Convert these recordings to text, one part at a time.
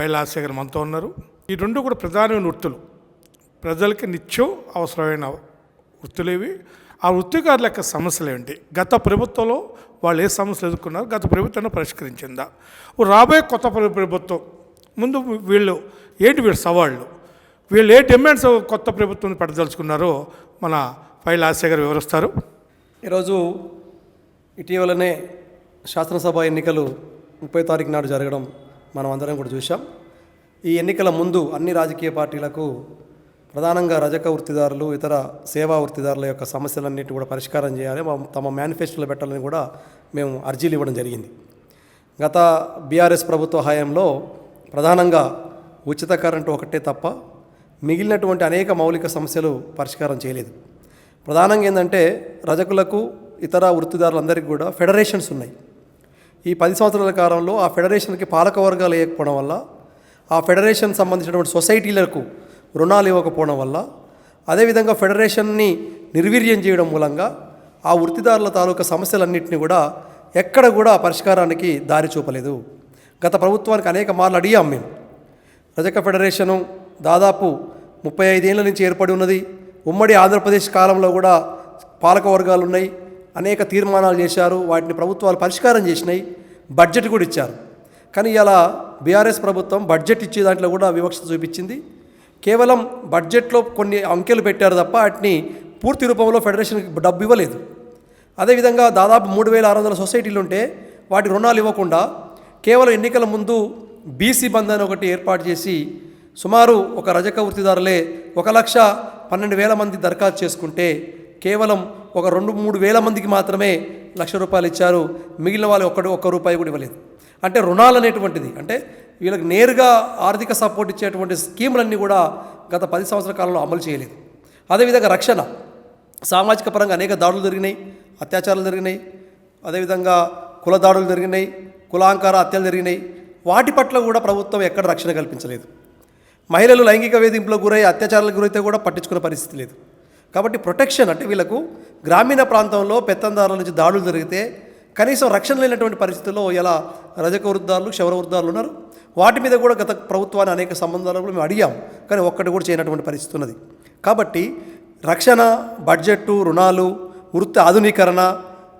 పైలాశేఖర్ మనతో ఉన్నారు. ఈ రెండు కూడా ప్రధానమైన వృత్తులు. ప్రజలకి నిత్యం అవసరమైన వృత్తులు ఇవి. ఆ వృత్తికారుల యొక్క సమస్యలు ఏంటి గత ప్రభుత్వంలో వాళ్ళు ఏ సమస్యలు ఎదుర్కొన్నారు? గత ప్రభుత్వాన్ని పరిష్కరించిందా? రాబోయే కొత్త ప్రభుత్వం. ముందు వీళ్ళు ఏంటి వీళ్ళ సవాళ్ళు? వీళ్ళు ఏ డిమాండ్స్ కొత్త ప్రభుత్వం పెట్టదలుచుకున్నారో మన ఫైల్ ఆశేఖర్ వివరిస్తారు. ఈరోజు ఇటీవలనే శాసనసభ ఎన్నికలు ముప్పై తారీఖు నాడు జరగడం మనం అందరం కూడా చూసాం ఈ ఎన్నికల ముందు అన్ని రాజకీయ పార్టీలకు ప్రధానంగా రజక వృత్తిదారులు ఇతర సేవా వృత్తిదారుల యొక్క సమస్యలన్నిటి కూడా పరిష్కారం చేయాలి. తమ మేనిఫెస్టోలో పెట్టాలని కూడా మేము అర్జీలు ఇవ్వడం జరిగింది. గత బీఆర్ఎస్ ప్రభుత్వ హయాంలో ప్రధానంగా ఉచిత కరెంటు ఒకటే తప్ప మిగిలినటువంటి అనేక మౌలిక సమస్యలు పరిష్కారం చేయలేదు. ప్రధానంగా ఏంటంటే రజకులకు ఇతర వృత్తిదారులందరికీ కూడా ఫెడరేషన్స్ ఉన్నాయి. ఈ పది సంవత్సరాల కాలంలో ఆ ఫెడరేషన్కి పాలక వర్గాలు లేకపోవడం వల్ల ఆ ఫెడరేషన్ సంబంధించినటువంటి సొసైటీలకు రుణాలు ఇవ్వకపోవడం వల్ల అదేవిధంగా ఫెడరేషన్ని నిర్వీర్యం చేయడం మూలంగా ఆ వృత్తిదారుల తాలూకా సమస్యలన్నింటినీ కూడా ఎక్కడ కూడా పరిష్కారానికి దారి చూపలేదు. గత ప్రభుత్వానికి అనేక మార్లు అడిగాం మేము. రజక ఫెడరేషను దాదాపు ముప్పై ఐదేళ్ళ నుంచి ఏర్పడి ఉన్నది. ఉమ్మడి ఆంధ్రప్రదేశ్ కాలంలో కూడా పాలక వర్గాలు ఉన్నాయి. అనేక తీర్మానాలు చేశారు. వాటిని ప్రభుత్వాలు పరిష్కారం చేసినాయి. బడ్జెట్ కూడా ఇచ్చారు. కానీ ఇలా బీఆర్ఎస్ ప్రభుత్వం బడ్జెట్ ఇచ్చే దాంట్లో కూడా వివక్ష చూపించింది. కేవలం బడ్జెట్లో కొన్ని అంకెలు పెట్టారు తప్ప వాటిని పూర్తి రూపంలో ఫెడరేషన్కి డబ్బు ఇవ్వలేదు. అదేవిధంగా దాదాపు మూడు వేల ఆరు వందల సొసైటీలు ఉంటే వాటి రుణాలు ఇవ్వకుండా కేవలం ఎన్నికల ముందు బీసీ బంద్ అని ఒకటి ఏర్పాటు చేసి సుమారు ఒక రజక వృత్తిదారులే ఒక లక్ష పన్నెండు వేల మంది దరఖాస్తు చేసుకుంటే కేవలం ఒక రెండు మూడు వేల మందికి మాత్రమే లక్ష రూపాయలు ఇచ్చారు. మిగిలిన వాళ్ళు ఒక్కడు ఒక్క రూపాయి కూడా ఇవ్వలేదు. అంటే రుణాలు అనేటువంటిది. అంటే వీళ్ళకి నేరుగా ఆర్థిక సపోర్ట్ ఇచ్చేటువంటి స్కీములన్నీ కూడా గత పది సంవత్సరాల కాలంలో అమలు చేయలేదు. అదేవిధంగా రక్షణ. సామాజిక పరంగా అనేక దాడులు జరిగినాయి. అత్యాచారాలు జరిగినాయి. అదేవిధంగా కుల దాడులు జరిగినాయి. కులాంకార హత్యలు జరిగినాయి. వాటి పట్ల కూడా ప్రభుత్వం ఎక్కడ రక్షణ కల్పించలేదు. మహిళలు లైంగిక వేధింపులకు గురై అత్యాచారాలకు గురైతే కూడా పట్టించుకునే పరిస్థితి లేదు. కాబట్టి ప్రొటెక్షన్ అంటే వీళ్ళకు గ్రామీణ ప్రాంతంలో పెత్తందారుల నుంచి దాడులు జరిగితే కనీసం రక్షణ లేనటువంటి పరిస్థితుల్లో ఇలా రజక వృద్ధాలు క్షవర వృద్ధాలు ఉన్నారు. వాటి మీద కూడా గత ప్రభుత్వాన్ని అనేక సంబంధాలు కూడా మేము అడిగాం. కానీ ఒక్కటి కూడా చేయనటువంటి పరిస్థితి ఉన్నది. కాబట్టి రక్షణ బడ్జెట్టు రుణాలు వృత్తి ఆధునీకరణ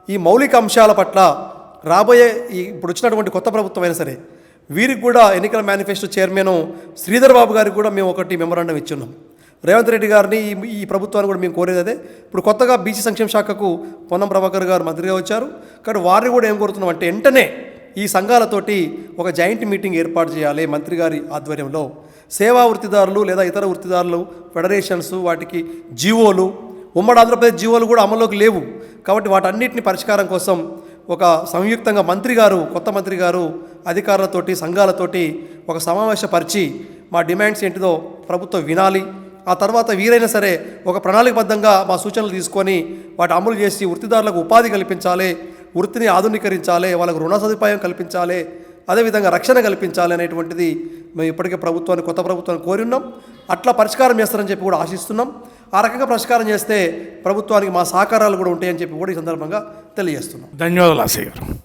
ఈ మౌలిక అంశాల పట్ల రాబోయే ఈ ఇప్పుడు వచ్చినటువంటి కొత్త ప్రభుత్వం అయినా సరే వీరికి కూడా ఎన్నికల మేనిఫెస్టో చైర్మన్ శ్రీధర్ బాబు గారికి కూడా మేము ఒకటి మెమరాండం ఇచ్చున్నాం. రేవంత్ రెడ్డి గారిని ఈ- ప్రభుత్వాన్ని కూడా మేము కోరేది అదే. ఇప్పుడు కొత్తగా బీసీ సంక్షేమ శాఖకు పొన్నం ప్రభాకర్ గారు మంత్రిగా వచ్చారు. కానీ వారిని కూడా ఏం కోరుతున్నాం అంటే వెంటనే ఈ సంఘాలతోటి ఒక జాయింట్ మీటింగ్ ఏర్పాటు చేయాలి మంత్రి గారి ఆధ్వర్యంలో. సేవా వృత్తిదారులు లేదా ఇతర వృత్తిదారులు ఫెడరేషన్స్ వాటికి జీవోలు ఉమ్మడి ఆంధ్రప్రదేశ్ జీవోలు కూడా అమల్లోకి లేవు. కాబట్టి వాటన్నిటిని పరిష్కారం కోసం ఒక సంయుక్తంగా మంత్రి గారు కొత్త మంత్రి గారు అధికారులతోటి సంఘాలతోటి ఒక సమావేశపరిచి మా డిమాండ్స్ ఏంటిదో ప్రభుత్వం వినాలి. ఆ తర్వాత వీరైనా సరే ఒక ప్రణాళికబద్ధంగా మా సూచనలు తీసుకొని వాటి అమలు చేసి వృత్తిదారులకు ఉపాధి కల్పించాలి వృత్తిని ఆధునీకరించాలి వాళ్ళకు రుణ సదుపాయం కల్పించాలి అదేవిధంగా రక్షణ కల్పించాలి అనేటువంటిది మేము ఇప్పటికే ప్రభుత్వాన్ని కొత్త ప్రభుత్వాన్ని కోరి ఉన్నాం అట్లా పరిష్కారం చేస్తారని చెప్పి కూడా ఆశిస్తున్నాం. ఆ రకంగా పరిష్కారం చేస్తే ప్రభుత్వానికి మా సహకారాలు కూడా ఉంటాయని చెప్పి కూడా ఈ సందర్భంగా తెలియజేస్తున్నాం. ధన్యవాదాలు ఆశయ్య గారు.